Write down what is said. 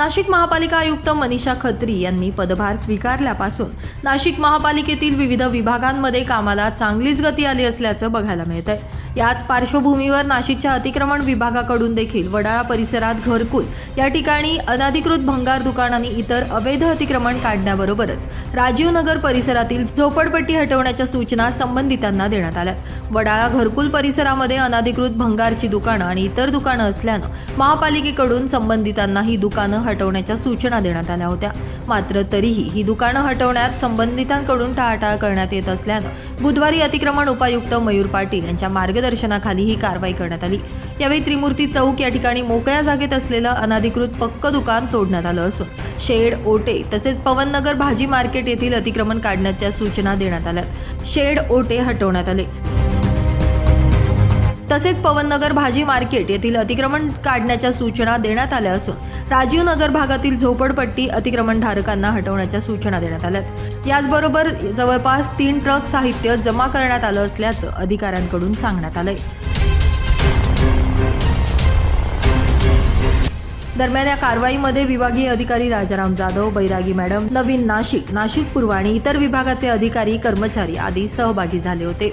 नाशिक महापालिका आयुक्त मनीषा खत्री यांनी पदभार स्वीकारल्यापासून नाशिक महापालिकेतील विविध विभागांमध्ये कामाला चांगलीच गती आली असल्याचं बघायला मिळतंय. याच पार्श्वभूमीवर नाशिकच्या अतिक्रमण विभागाकडून देखील वडाळा परिसरात घरकुल या ठिकाणी अनधिकृत भंगार दुकान आणि इतर अवैध अतिक्रमण काढण्याबरोबरच राजीव नगर परिसरातील झोपडपट्टी हटवण्याच्या सूचना संबंधितांना देण्यात आल्या वडाळा घरकुल परिसरामध्ये अनधिकृत भंगारची दुकानं आणि इतर दुकानं असल्यानं महापालिकेकडून संबंधितांना ही दुकानं हटवण्याच्या सूचना देण्यात आल्या होत्या. मात्र तरीही ही दुकानं हटवण्यात संबंधितांकडून टाळाटाळ करण्यात येत असल्यानं बुधवारी अतिक्रमण उपायुक्त मयूर पाटील यांच्या मार्गदर्शनाखाली ही कारवाई करण्यात आली. यावेळी त्रिमूर्ती चौक या ठिकाणी मोकळ्या जागेत असलेलं अनधिकृत पक्क दुकान तोडण्यात आलं असून शेड ओटे तसेच पवननगर भाजी मार्केट येथील अतिक्रमण काढण्याच्या सूचना देण्यात आल्या शेड ओटे हटवण्यात आले. तसेच पवननगर भाजी मार्केट येथील अतिक्रमण काढण्याच्या सूचना देण्यात आल्या असून राजीव नगर भागातील झोपडपट्टी अतिक्रमणधारकांना हटवण्याच्या सूचना देण्यात आल्यात. याचबरोबर जवळपास तीन ट्रक साहित्य जमा करण्यात आलं असल्याचं अधिकाऱ्यांकडून सांगण्यात आलंय. दरम्यान या कारवाईमध्ये विभागीय अधिकारी राजाराम जाधव बैरागी मॅडम नवीन नाशिक नाशिक पूर्व आणि इतर विभागाचे अधिकारी कर्मचारी आदी सहभागी झाले होते.